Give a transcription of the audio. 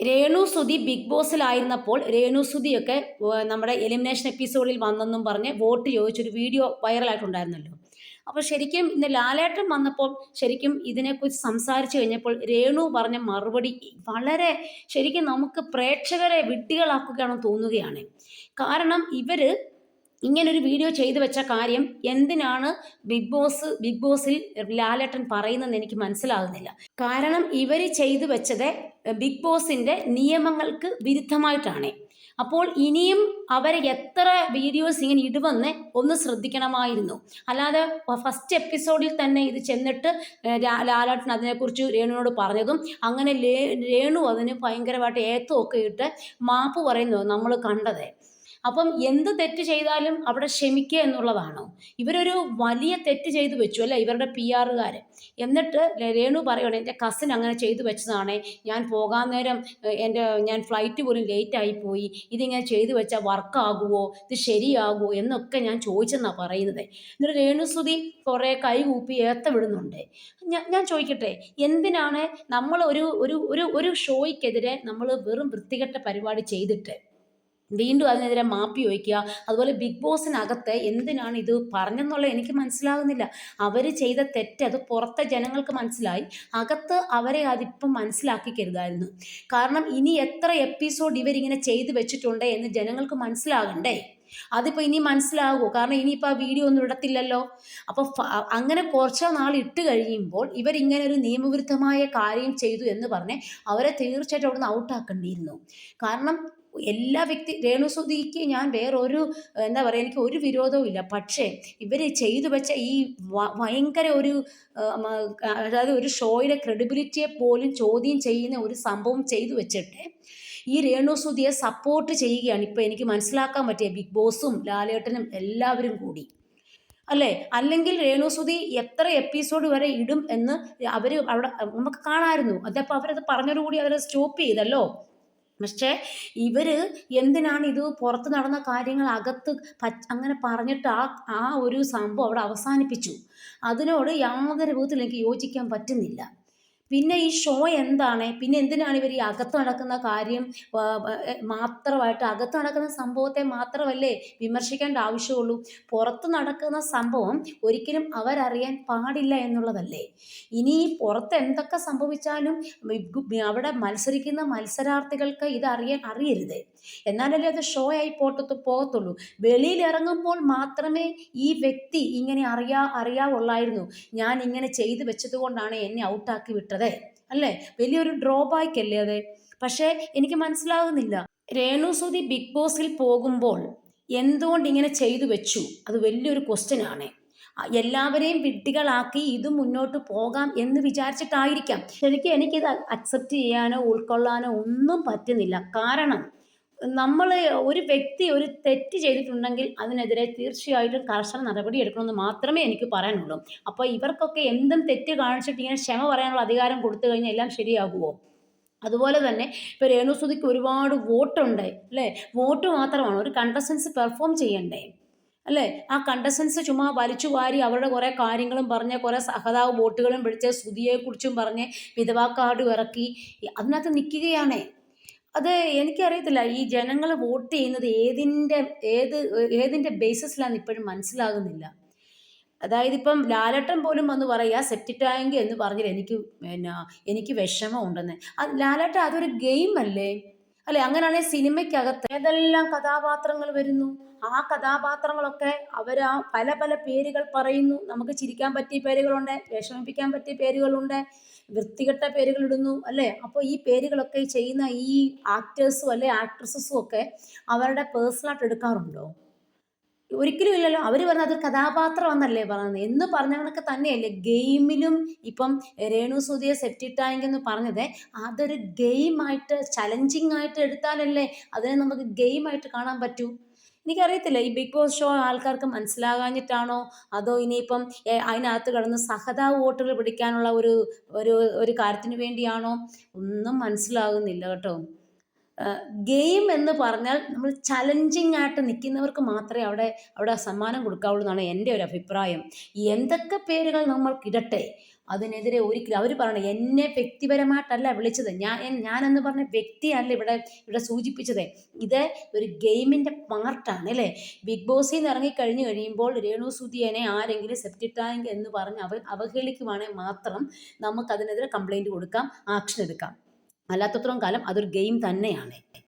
Renu Sudhi big ബോസിലായിരുന്നപ്പോൾ രേണു സുധിയൊക്കെ ഏർ നമ്മുടെ എലിമിനേഷൻ എപ്പിസോഡിൽ വന്നെന്നും പറഞ്ഞ് വോട്ട് ചോദിച്ചൊരു വീഡിയോ വൈറലായിട്ടുണ്ടായിരുന്നല്ലോ അപ്പോൾ ശരിക്കും ഇന്ന് ലാലേട്ടൻ വന്നപ്പോൾ ശരിക്കും ഇതിനെക്കുറിച്ച് സംസാരിച്ചു കഴിഞ്ഞപ്പോൾ രേണു പറഞ്ഞ മറുപടി വളരെ ശരിക്കും നമുക്ക് പ്രേക്ഷകരെ വിഡ്ഢികളാക്കുകയാണെന്ന് തോന്നുകയാണ്. കാരണം ഇവർ ഇങ്ങനൊരു വീഡിയോ ചെയ്തു വെച്ച കാര്യം എന്തിനാണ് ബിഗ് ബോസ് ബിഗ് ബോസിൽ ലാലേട്ടൻ പറയുന്നതെന്ന് എനിക്ക് മനസ്സിലാകുന്നില്ല. കാരണം ഇവർ ചെയ്തു വെച്ചത് ബിഗ് ബോസിന്റെ നിയമങ്ങൾക്ക് വിരുദ്ധമായിട്ടാണ്. അപ്പോൾ ഇനിയും അവർ എത്ര വീഡിയോസ് ഇങ്ങനെ ഇടുവെന്ന് ഒന്ന് ശ്രദ്ധിക്കണമായിരുന്നു. അല്ലാതെ ഫസ്റ്റ് എപ്പിസോഡിൽ തന്നെ ഇത് ചെന്നിട്ട് ലാലേട്ടൻ അതിനെക്കുറിച്ച് രേണുവിനോട് പറഞ്ഞതും അങ്ങനെ രേണു അതിന് ഭയങ്കരമായിട്ട് ഏത്തമൊക്കെ ഇട്ട് മാപ്പ് പറയുന്നു നമ്മൾ കണ്ടത്. അപ്പം എന്ത് തെറ്റ് ചെയ്താലും അവിടെ ക്ഷമിക്കുക എന്നുള്ളതാണോ? ഇവരൊരു വലിയ തെറ്റ് ചെയ്തു വെച്ചു അല്ലേ? ഇവരുടെ പി ആറുകാർ എന്നിട്ട് രേണു പറയുകയാണ് എന്റെ കസിൻ അങ്ങനെ ചെയ്തു വെച്ചതാണ്. ഞാൻ പോകാൻ നേരം എന്റെ ഞാൻ ഫ്ലൈറ്റ് പോലും ലേറ്റായി പോയി. ഇതിങ്ങനെ ചെയ്തു വെച്ചാൽ വർക്കാകുമോ ഇത് ശരിയാകുമോ എന്നൊക്കെ ഞാൻ ചോദിച്ചെന്നാണ് പറയുന്നത്. എന്നിട്ട് രേണുസുതി കുറേ കൈ കൂപ്പി ഏത്ത വിടുന്നുണ്ട്. ഞാൻ ഞാൻ ചോദിക്കട്ടെ എന്തിനാണ് നമ്മൾ ഒരു ഒരു ഒരു ഷോയ്ക്കെതിരെ നമ്മൾ വെറും വൃത്തികെട്ട പരിപാടി ചെയ്തിട്ട് വീണ്ടും അതിനെതിരെ മാപ്പി ചോദിക്കുക അതുപോലെ ബിഗ് ബോസിനകത്ത് എന്തിനാണ് ഇത് പറഞ്ഞെന്നുള്ളത് എനിക്ക് മനസ്സിലാകുന്നില്ല. അവർ ചെയ്ത തെറ്റ് അത് പുറത്തെ ജനങ്ങൾക്ക് മനസ്സിലായി. അകത്ത് അവരെ അതിപ്പം മനസ്സിലാക്കിക്കരുതായിരുന്നു. കാരണം ഇനി എത്ര എപ്പിസോഡ് ഇവരിങ്ങനെ ചെയ്തു വെച്ചിട്ടുണ്ട് എന്ന് ജനങ്ങൾക്ക് മനസ്സിലാകണ്ടേ? അതിപ്പോൾ ഇനി മനസ്സിലാകുമോ കാരണം ഇനിയിപ്പോൾ ആ വീഡിയോ ഒന്നും ഇടത്തില്ലല്ലോ. അപ്പോൾ അങ്ങനെ കുറച്ച് നാൾ ഇട്ട് കഴിയുമ്പോൾ ഇവരിങ്ങനെ ഒരു നിയമവിരുദ്ധമായ കാര്യം ചെയ്തു എന്ന് പറഞ്ഞ് അവരെ തീർച്ചയായിട്ടും അവിടുന്ന് ഔട്ടാക്കേണ്ടിയിരുന്നു കാരണം എല്ലാ വ്യക്തി രേണുസുതിക്ക് ഞാൻ വേറൊരു എന്താ പറയുക എനിക്ക് ഒരു വിരോധവും ഇല്ല. പക്ഷേ ഇവർ ചെയ്തു വെച്ച ഈ ഭയങ്കര ഒരു അതായത് ഒരു ഷോയുടെ ക്രെഡിബിലിറ്റിയെ പോലും ചോദ്യം ചെയ്യുന്ന ഒരു സംഭവം ചെയ്തു വെച്ചിട്ട് ഈ രേണുസുതിയെ സപ്പോർട്ട് ചെയ്യുകയാണ്. ഇപ്പോൾ എനിക്ക് മനസ്സിലാക്കാൻ പറ്റിയ ബിഗ് ബോസും ലാലേട്ടനും എല്ലാവരും കൂടി. അല്ലേ? അല്ലെങ്കിൽ രേണുസുതി എത്ര എപ്പിസോഡ് വരെ ഇടും എന്ന് അവർ അവിടെ നമുക്ക് കാണാമായിരുന്നു. അതപ്പോൾ അവരത് പറഞ്ഞതോടുകൂടി അവരത് സ്റ്റോപ്പ് ചെയ്തല്ലോ. പക്ഷേ ഇവർ എന്തിനാണ് ഇത് പുറത്ത് നടന്ന കാര്യങ്ങൾ അകത്ത് അങ്ങനെ പറഞ്ഞിട്ട് ആ ആ ഒരു സംഭവം അവിടെ അവസാനിപ്പിച്ചു? അതിനോട് യാതൊരു വിധത്തിലും എനിക്ക് യോജിക്കാൻ പറ്റുന്നില്ല. പിന്നെ ഈ ഷോ എന്താണ്? പിന്നെ എന്തിനാണ് ഇവർ ഈ അകത്ത് നടക്കുന്ന കാര്യം മാത്രമായിട്ട് അകത്ത് നടക്കുന്ന സംഭവത്തെ മാത്രമല്ലേ വിമർശിക്കേണ്ട ആവശ്യമുള്ളൂ? പുറത്ത് നടക്കുന്ന സംഭവം ഒരിക്കലും അവരറിയാൻ പാടില്ല എന്നുള്ളതല്ലേ? ഇനി പുറത്ത് എന്തൊക്കെ സംഭവിച്ചാലും അവിടെ മത്സരിക്കുന്ന മത്സരാർത്ഥികൾക്ക് ഇത് അറിയാൻ അറിയരുത്. എന്നാലല്ലേ അത് ഷോ ആയി പോട്ടത്ത് പോകത്തുള്ളൂ. വെളിയിൽ ഇറങ്ങുമ്പോൾ മാത്രമേ ഈ വ്യക്തി ഇങ്ങനെ അറിയാ അറിയാവുള്ളായിരുന്നു. ഞാൻ ഇങ്ങനെ ചെയ്തു വെച്ചതുകൊണ്ടാണ് എന്നെ ഔട്ടാക്കി വിട്ടത്. അല്ലേ? വലിയൊരു ഡ്രോബാക്ക് അല്ലേ അത്? പക്ഷേ എനിക്ക് മനസ്സിലാകുന്നില്ല രേണുസുതി ബിഗ് ബോസിൽ പോകുമ്പോൾ എന്തുകൊണ്ട് ഇങ്ങനെ ചെയ്തു വെച്ചു? അത് വലിയൊരു ക്വസ്റ്റ്യൻ ആണ്. എല്ലാവരെയും വിഡ്ഢികളാക്കി ഇത് മുന്നോട്ട് പോകാം എന്ന് വിചാരിച്ചിട്ടായിരിക്കാം. ശരിക്കും എനിക്കിത് അക്സെപ്റ്റ് ചെയ്യാനോ ഉൾക്കൊള്ളാനോ ഒന്നും പറ്റുന്നില്ല. കാരണം നമ്മൾ ഒരു വ്യക്തി ഒരു തെറ്റ് ചെയ്തിട്ടുണ്ടെങ്കിൽ അതിനെതിരെ തീർച്ചയായിട്ടും കർശന നടപടി എടുക്കണമെന്ന് മാത്രമേ എനിക്ക് പറയാനുള്ളൂ. അപ്പോൾ ഇവർക്കൊക്കെ എന്തും തെറ്റ് കാണിച്ചിട്ട് ഇങ്ങനെ ക്ഷമ പറയാനുള്ള അധികാരം കൊടുത്തു കഴിഞ്ഞാൽ എല്ലാം ശരിയാകുമോ അതുപോലെ തന്നെ ഇപ്പോൾ രേണുസുതിക്ക് ഒരുപാട് വോട്ടുണ്ട് അല്ലേ? വോട്ട് മാത്രമാണ്. ഒരു കണ്ടസ്റ്റൻസ് പെർഫോം ചെയ്യണ്ടേ? അല്ലേ? ആ കണ്ടസ്റ്റൻസ് ചുമ്മാ വലിച്ചു വാരി അവരുടെ കുറേ കാര്യങ്ങളും പറഞ്ഞ് കുറേ സഹതാവ് വോട്ടുകളും പിടിച്ച് സ്തുതിയെക്കുറിച്ചും പറഞ്ഞ് വിധവാ കാർഡ് ഇറക്കി അതിനകത്ത് നിൽക്കുകയാണേ. അത് എനിക്കറിയത്തില്ല. ഈ ജനങ്ങൾ വോട്ട് ചെയ്യുന്നത് ഏതിന്റെ ഏത് ഏതിന്റെ ബേസിസിലാണെന്ന് ഇപ്പോഴും മനസ്സിലാകുന്നില്ല. അതായത് ഇപ്പം ലാലട്ടൻ പോലും വന്ന് പറയുക സെപ്റ്റി ടാങ്ക് എന്ന് പറഞ്ഞാൽ എനിക്ക് പിന്നെ എനിക്ക് ആ ലാലട്ടൻ അതൊരു ഗെയിം അല്ലേ അല്ലെ? അങ്ങനെയാണെങ്കിൽ സിനിമയ്ക്കകത്ത് ഏതെല്ലാം കഥാപാത്രങ്ങൾ വരുന്നു? ആ കഥാപാത്രങ്ങളൊക്കെ അവർ ആ പല പല പേരുകൾ പറയുന്നു. നമുക്ക് ചിരിക്കാൻ പറ്റിയ പേരുകളുണ്ട് വിഷമിപ്പിക്കാൻ പറ്റിയ പേരുകളുണ്ട് വൃത്തികെട്ട പേരുകൾ ഇടുന്നു അല്ലേ? അപ്പോൾ ഈ പേരുകളൊക്കെ ചെയ്യുന്ന ഈ ആക്ടേഴ്സും അല്ലെ ആക്ട്രസസും ഒക്കെ അവരുടെ പേഴ്സണലായിട്ട് എടുക്കാറുണ്ടോ? ഒരിക്കലും ഇല്ലല്ലോ. അവർ പറഞ്ഞ അതൊരു കഥാപാത്രം എന്നല്ലേ പറയുന്നത് എന്ന് പറഞ്ഞ കണക്ക് തന്നെയല്ലേ ഗെയിമിലും ഇപ്പം രേണു സുധിയെ സെപ്റ്റി ടാങ്ക് എന്ന് പറഞ്ഞത്. അതൊരു ഗെയിമായിട്ട് ചലഞ്ചിങ് ആയിട്ട് എടുത്താലല്ലേ അതിനെ നമുക്ക് ഗെയിമായിട്ട് കാണാൻ പറ്റൂ? എനിക്കറിയത്തില്ല. ഈ ബിഗ് ബോസ് ഷോ ആൾക്കാർക്ക് മനസ്സിലാകാഞ്ഞിട്ടാണോ? അതോ ഇനിയിപ്പം അതിനകത്ത് കിടന്ന് സഹതാ വോട്ടുകൾ പിടിക്കാനുള്ള ഒരു ഒരു ഒരു കാര്യത്തിന് വേണ്ടിയാണോ? ഒന്നും മനസ്സിലാകുന്നില്ല കേട്ടോ. ഗെയിം എന്ന് പറഞ്ഞാൽ നമ്മൾ ചലഞ്ചിങ് ആയിട്ട് നിൽക്കുന്നവർക്ക് മാത്രമേ അവിടെ അവിടെ സമ്മാനം കൊടുക്കാവുള്ളൂ എന്നാണ് എന്റെ ഒരു അഭിപ്രായം. എന്തൊക്കെ പേരുകൾ നമ്മൾ നമ്മൾക്കിടട്ടെ അതിനെതിരെ ഒരിക്കലും അവർ പറയണം എന്നെ വ്യക്തിപരമായിട്ടല്ല വിളിച്ചത്. ഞാൻ ഞാനെന്ന് പറഞ്ഞ വ്യക്തിയല്ല ഇവിടെ ഇവിടെ സൂചിപ്പിച്ചത്. ഇത് ഒരു ഗെയിമിന്റെ പാർട്ടാണ് അല്ലേ? ബിഗ് ബോസിൽ നിന്ന് ഇറങ്ങിക്കഴിഞ്ഞ് കഴിയുമ്പോൾ രേണു സുധിയനെ ആരെങ്കിലും സെപ്റ്റി എന്ന് പറഞ്ഞ് അവ അവഹേളിക്കുവാണെങ്കിൽ മാത്രം നമുക്കതിനെതിരെ കംപ്ലൈന്റ് കൊടുക്കാം ആക്ഷൻ എടുക്കാം. അല്ലാത്തത്രയും കാലം അതൊരു ഗെയിം തന്നെയാണ്.